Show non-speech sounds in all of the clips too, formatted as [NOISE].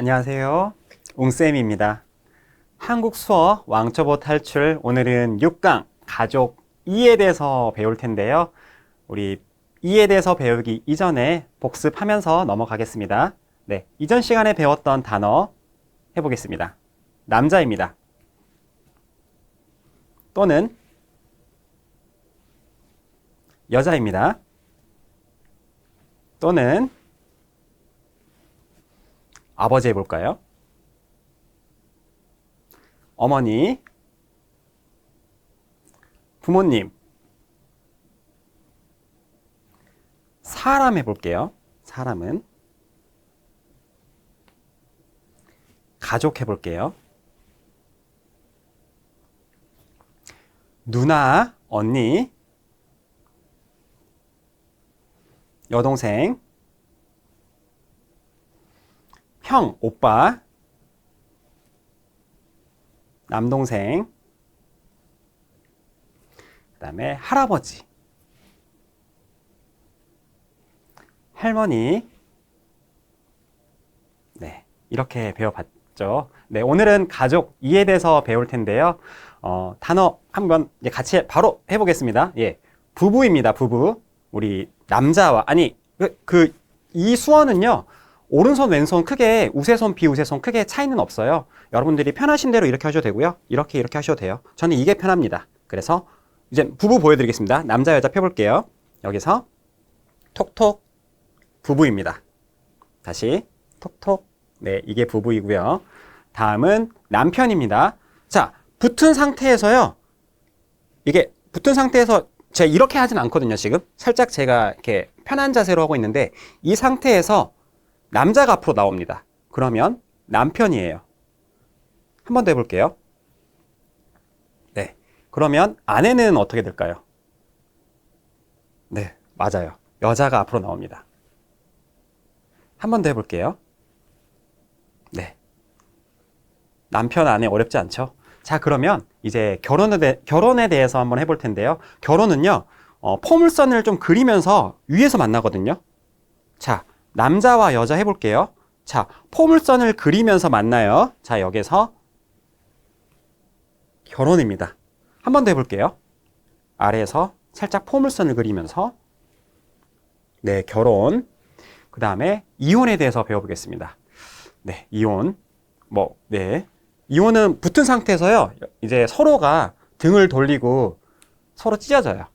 안녕하세요. 웅쌤입니다. 한국 수어 왕초보 탈출 오늘은 6강 가족 2에 대해서 배울 텐데요. 우리 2에 대해서 배우기 이전에 복습하면서 넘어가겠습니다. 네, 이전 시간에 배웠던 단어 해보겠습니다. 남자입니다. 또는 여자입니다. 또는 아버지 해볼까요? 어머니, 부모님, 사람 해볼게요. 사람은 가족 해볼게요. 누나, 언니, 여동생, 형, 오빠, 남동생, 그 다음에 할아버지, 할머니, 네, 이렇게 배워봤죠. 네, 오늘은 가족 이에 대해서 배울 텐데요. 어, 단어 한번 같이 바로 해보겠습니다. 예, 부부입니다. 부부. 우리 남자와 아니 그이 수어는요. 오른손 왼손 크게 우세손 비우세손 크게 차이는 없어요. 여러분들이 편하신 대로 이렇게 하셔도 되고요. 이렇게 이렇게 하셔도 돼요. 저는 이게 편합니다. 그래서 이제 부부 보여드리겠습니다. 남자 여자 펴볼게요. 여기서 톡톡 부부입니다. 다시 톡톡 네 이게 부부이고요. 다음은 남편입니다. 자 붙은 상태에서요. 이게 붙은 상태에서 제가 이렇게 하진 않거든요, 지금. 살짝 제가 이렇게 편한 자세로 하고 있는데 이 상태에서 남자가 앞으로 나옵니다. 그러면 남편이에요. 한 번 더 해볼게요. 네. 그러면 아내는 어떻게 될까요? 네, 맞아요. 여자가 앞으로 나옵니다. 한 번 더 해볼게요. 네. 남편, 아내 어렵지 않죠? 자, 그러면 이제 결혼에, 대, 결혼에 대해서 한번 해볼 텐데요. 결혼은요, 어, 포물선을 좀 그리면서 위에서 만나거든요. 자, 남자와 여자 해볼게요. 자, 포물선을 그리면서 만나요. 자, 여기서 결혼입니다. 한 번 더 해볼게요. 아래에서 살짝 포물선을 그리면서 네, 결혼. 그 다음에 이혼에 대해서 배워보겠습니다. 네, 이혼. 뭐, 네. 이혼은 붙은 상태에서요, 이제 서로가 등을 돌리고 서로 찢어져요.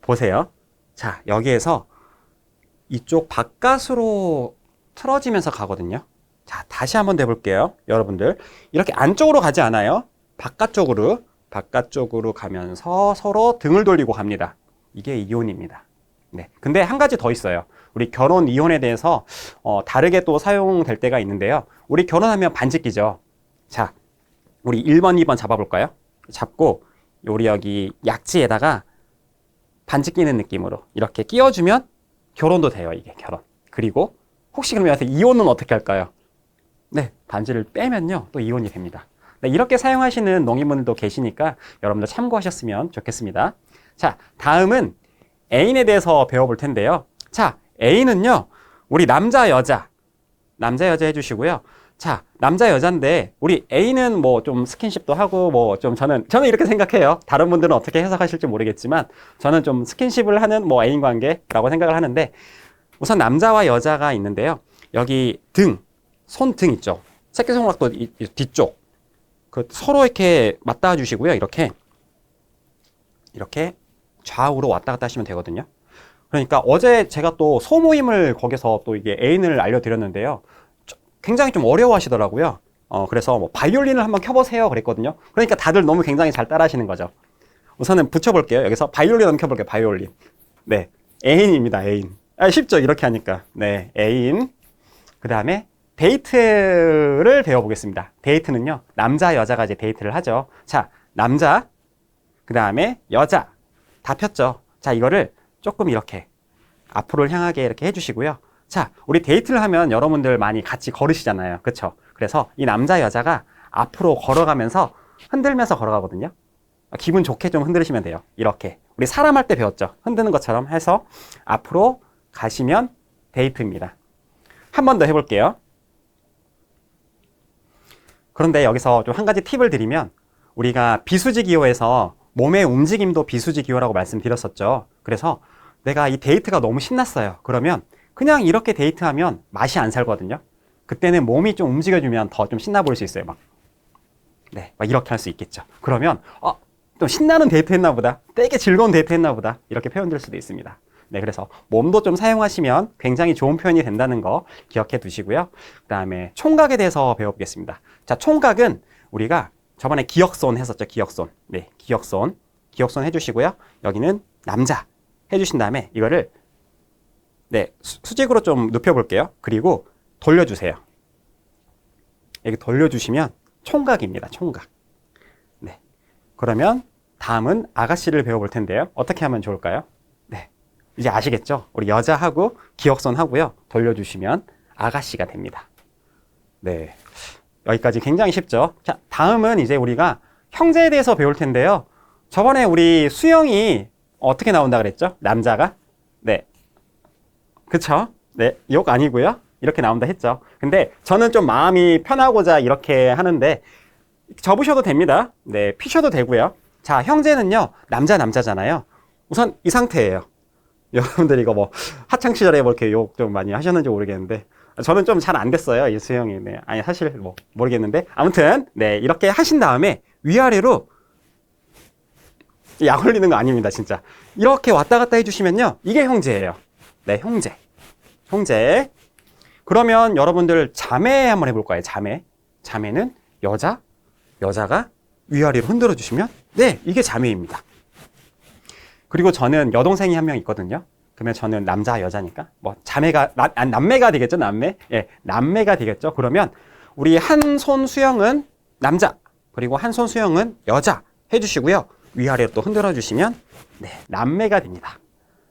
보세요. 자, 여기에서 이쪽 바깥으로 틀어지면서 가거든요. 자, 다시 한번 해볼게요. 여러분들. 이렇게 안쪽으로 가지 않아요. 바깥쪽으로, 바깥쪽으로 가면서 서로 등을 돌리고 갑니다. 이게 이혼입니다. 네. 근데 한 가지 더 있어요. 우리 결혼 이혼에 대해서 어, 다르게 또 사용될 때가 있는데요. 우리 결혼하면 반지 끼죠. 자, 우리 1번, 2번 잡아볼까요? 잡고 우리 여기 약지에다가 반지 끼는 느낌으로 이렇게 끼워주면 결혼도 돼요, 이게 결혼. 그리고 혹시 그러면 이혼은 어떻게 할까요? 네, 반지를 빼면요, 또 이혼이 됩니다. 네, 이렇게 사용하시는 농인분들도 계시니까 여러분들 참고하셨으면 좋겠습니다. 자, 다음은 애인에 대해서 배워볼 텐데요. 자, 애인은요, 우리 남자, 여자, 남자, 여자 해주시고요. 자, 남자, 여자인데, 우리 A는 뭐 좀 스킨십도 하고, 뭐 좀 저는, 저는 이렇게 생각해요. 다른 분들은 어떻게 해석하실지 모르겠지만, 저는 좀 스킨십을 하는 뭐 애인 관계라고 생각을 하는데, 우선 남자와 여자가 있는데요. 여기 등, 손등 있죠. 새끼손가락도 뒤쪽. 그 서로 이렇게 맞닿아 주시고요. 이렇게. 이렇게 좌우로 왔다 갔다 하시면 되거든요. 그러니까 어제 제가 또 소모임을 거기서 또 이게 애인을 알려드렸는데요. 굉장히 좀 어려워 하시더라고요. 어, 그래서 뭐 바이올린을 한번 켜보세요. 그랬거든요. 그러니까 다들 너무 굉장히 잘 따라 하시는 거죠. 우선은 붙여볼게요. 여기서 바이올린 한번 켜볼게요. 바이올린. 네. 애인입니다. 애인. 아, 쉽죠. 이렇게 하니까. 네. 애인. 그 다음에 데이트를 배워보겠습니다. 데이트는요. 남자, 여자가 이제 데이트를 하죠. 자, 남자. 그 다음에 여자. 다 폈죠. 자, 이거를 조금 이렇게 앞으로 향하게 이렇게 해주시고요. 자, 우리 데이트를 하면 여러분들 많이 같이 걸으시잖아요. 그쵸? 그래서 이 남자, 여자가 앞으로 걸어가면서 흔들면서 걸어가거든요. 기분 좋게 좀 흔들으시면 돼요. 이렇게. 우리 사람 할 때 배웠죠. 흔드는 것처럼 해서 앞으로 가시면 데이트입니다. 한 번 더 해볼게요. 그런데 여기서 좀 한 가지 팁을 드리면 우리가 비수지 기호에서 몸의 움직임도 비수지 기호라고 말씀드렸었죠. 그래서 내가 이 데이트가 너무 신났어요. 그러면 그냥 이렇게 데이트하면 맛이 안 살거든요. 그때는 몸이 좀 움직여주면 더 좀 신나 보일 수 있어요. 막. 네, 막 이렇게 할 수 있겠죠. 그러면, 어, 좀 신나는 데이트 했나 보다. 되게 즐거운 데이트 했나 보다. 이렇게 표현될 수도 있습니다. 네, 그래서 몸도 좀 사용하시면 굉장히 좋은 표현이 된다는 거 기억해 두시고요. 그 다음에 총각에 대해서 배워보겠습니다. 자, 총각은 우리가 저번에 기억손 했었죠. 기억손. 네, 기억손. 기억손 해주시고요. 여기는 남자 해주신 다음에 이거를 네, 수- 수직으로 좀 눕혀볼게요. 그리고 돌려주세요. 이렇게 돌려주시면 총각입니다. 총각. 네. 그러면 다음은 아가씨를 배워볼 텐데요. 어떻게 하면 좋을까요? 네. 이제 아시겠죠? 우리 여자하고 기억선 하고요. 돌려주시면 아가씨가 됩니다. 네. 여기까지 굉장히 쉽죠? 자, 다음은 이제 우리가 형제에 대해서 배울 텐데요. 저번에 우리 수영이 어떻게 나온다 그랬죠? 남자가? 네. 그쵸? 네. 욕 아니고요. 이렇게 나온다 했죠. 근데 저는 좀 마음이 편하고자 이렇게 하는데 접으셔도 됩니다. 네. 피셔도 되고요. 자, 형제는요. 남자 남자잖아요. 우선 이 상태예요. [LAUGHS] 여러분들 이거 뭐 하창 시절에 뭐 이렇게 욕 좀 많이 하셨는지 모르겠는데 저는 좀 잘 안 됐어요 이 수영이 네 아니 사실 뭐 모르겠는데 아무튼 네 이렇게 하신 다음에 위아래로 약 올리는 거 아닙니다 진짜 이렇게 왔다 갔다 해 주시면요 이게 형제예요 네 형제 형제. 그러면 여러분들 자매 한번 해볼 거예요 자매. 자매는 여자 여자가 위아래로 흔들어 주시면 네 이게 자매입니다. 그리고 저는 여동생이 한 명 있거든요. 그러면 저는 남자 여자니까 뭐 자매가 나- 아, 남매가 되겠죠 남매? 예 남매가 되겠죠. 그러면 우리 한 손 수영은 남자 그리고 한 손 수영은 여자 해주시고요. 위아래로 또 흔들어 주시면 네 남매가 됩니다.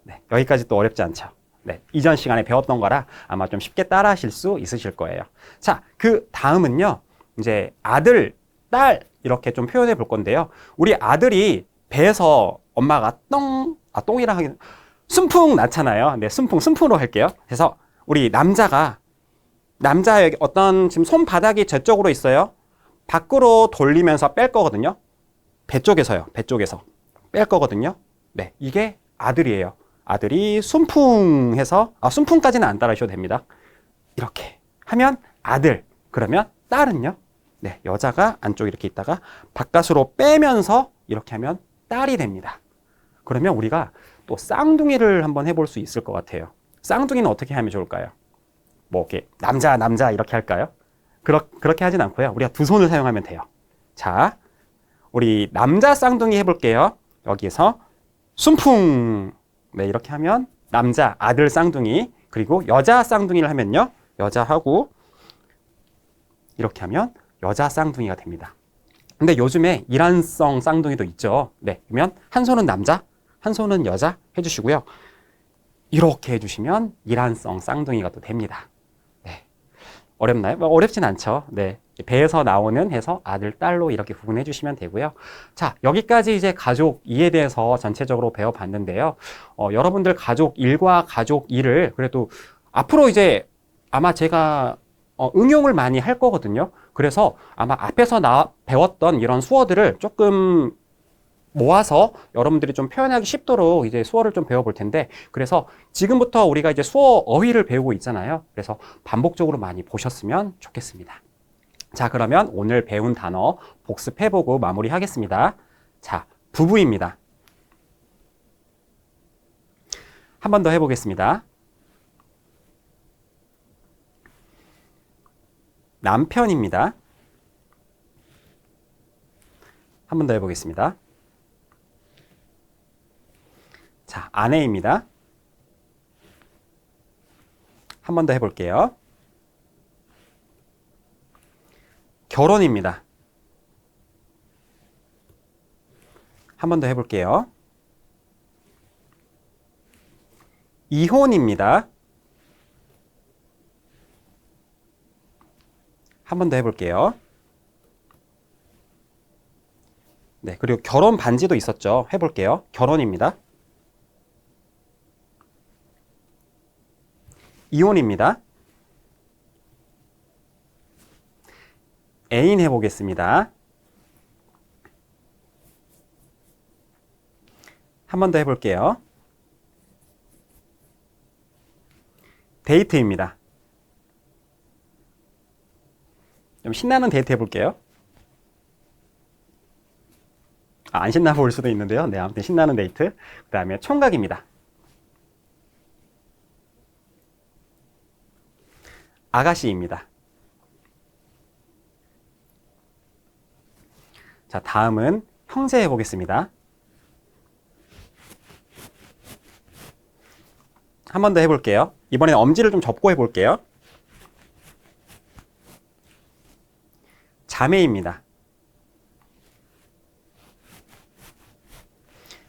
네 여기까지 또 어렵지 않죠 네 이전 시간에 배웠던 거라 아마 좀 쉽게 따라하실 수 있으실 거예요 자 그 다음은요 이제 아들 딸 이렇게 좀 표현해 볼 건데요 우리 아들이 배에서 엄마가 똥, 아, 똥이라 하긴, 순풍 낳잖아요. 네, 순풍, 순풍으로 할게요. 그래서 우리 남자가, 남자 여기 어떤 지금 손바닥이 저쪽으로 있어요. 밖으로 돌리면서 뺄 거거든요. 배 쪽에서요. 배 쪽에서. 뺄 거거든요. 네, 이게 아들이에요. 아들이 순풍해서, 아, 순풍까지는 안 따라하셔도 됩니다. 이렇게 하면 아들. 그러면 딸은요? 네, 여자가 안쪽 이렇게 있다가 바깥으로 빼면서 이렇게 하면 딸이 됩니다. 그러면 우리가 또 쌍둥이를 한번 해볼 수 있을 것 같아요. 쌍둥이는 어떻게 하면 좋을까요? 뭐 이렇게 남자 남자 이렇게 할까요? 그렇, 그렇게 하진 않고요. 우리가 두 손을 사용하면 돼요. 자, 우리 남자 쌍둥이 해볼게요. 여기에서 순풍 네 이렇게 하면 남자 아들 쌍둥이 그리고 여자 쌍둥이를 하면요 여자하고 이렇게 하면 여자 쌍둥이가 됩니다. 근데 요즘에 일란성 쌍둥이도 있죠. 네. 그러면 한 손은 남자, 한 손은 여자 해 주시고요. 이렇게 해 주시면 일란성 쌍둥이가 또 됩니다. 네. 어렵나요? 뭐 어렵진 않죠. 네. 배에서 나오는 해서 아들, 딸로 이렇게 구분해 주시면 되고요. 자, 여기까지 이제 가족 2에 대해서 전체적으로 배워봤는데요. 어, 여러분들 가족 1과 가족 2를 그래도 앞으로 이제 아마 제가 어, 응용을 많이 할 거거든요. 그래서 아마 앞에서 나 배웠던 이런 수어들을 조금 모아서 여러분들이 좀 표현하기 쉽도록 이제 수어를 좀 배워볼 텐데 그래서 지금부터 우리가 이제 수어 어휘를 배우고 있잖아요. 그래서 반복적으로 많이 보셨으면 좋겠습니다. 자, 그러면 오늘 배운 단어 복습해보고 마무리하겠습니다. 자, 부부입니다. 한 번 더 해보겠습니다. 남편입니다. 한 번 더 해보겠습니다. 자, 아내입니다. 한 번 더 해볼게요. 결혼입니다. 한 번 더 해볼게요. 이혼입니다. 한 번 더 해볼게요. 네, 그리고 결혼 반지도 있었죠. 해볼게요. 결혼입니다. 이혼입니다. 애인 해보겠습니다. 한 번 더 해볼게요. 데이트입니다. 좀 신나는 데이트 해볼게요. 아, 안 신나 보일 수도 있는데요. 네, 아무튼 신나는 데이트. 그 다음에 총각입니다. 아가씨입니다. 자, 다음은 형제 해 보겠습니다. 한 번 더 해볼게요. 이번엔 엄지를 좀 접고 해볼게요. 자매입니다.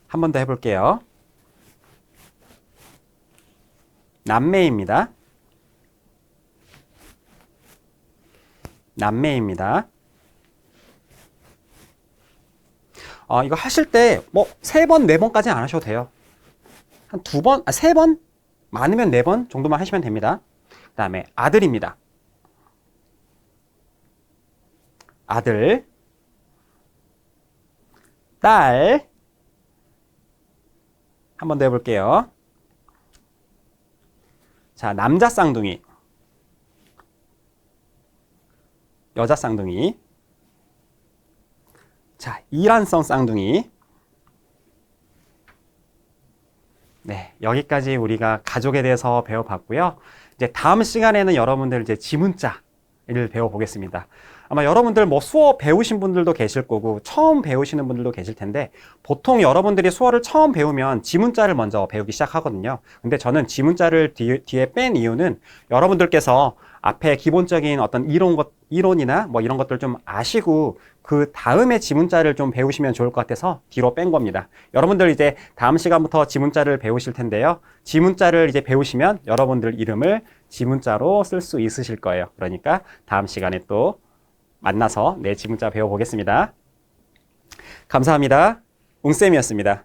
한 번 더 해볼게요. 남매입니다. 남매입니다. 어, 이거 하실 때 뭐 세 번, 네 번까지는 안 하셔도 돼요. 한 두 번, 아, 세 번? 많으면 네 번 정도만 하시면 됩니다. 그 다음에 아들입니다. 아들, 딸, 한 번 더 해볼게요. 자, 남자 쌍둥이, 여자 쌍둥이, 자, 이란성 쌍둥이. 네, 여기까지 우리가 가족에 대해서 배워봤고요. 이제 다음 시간에는 여러분들 이제 지문자를 배워보겠습니다. 아마 여러분들 뭐 수어 배우신 분들도 계실 거고 처음 배우시는 분들도 계실 텐데 보통 여러분들이 수어를 처음 배우면 지문자를 먼저 배우기 시작하거든요. 근데 저는 지문자를 뒤, 뒤에 뺀 이유는 여러분들께서 앞에 기본적인 어떤 이론 것, 이론이나 뭐 이런 것들 좀 아시고 그 다음에 지문자를 좀 배우시면 좋을 것 같아서 뒤로 뺀 겁니다. 여러분들 이제 다음 시간부터 지문자를 배우실 텐데요. 지문자를 이제 배우시면 여러분들 이름을 지문자로 쓸 수 있으실 거예요. 그러니까 다음 시간에 또 만나서 내 지문자 배워보겠습니다. 감사합니다. 웅쌤이었습니다.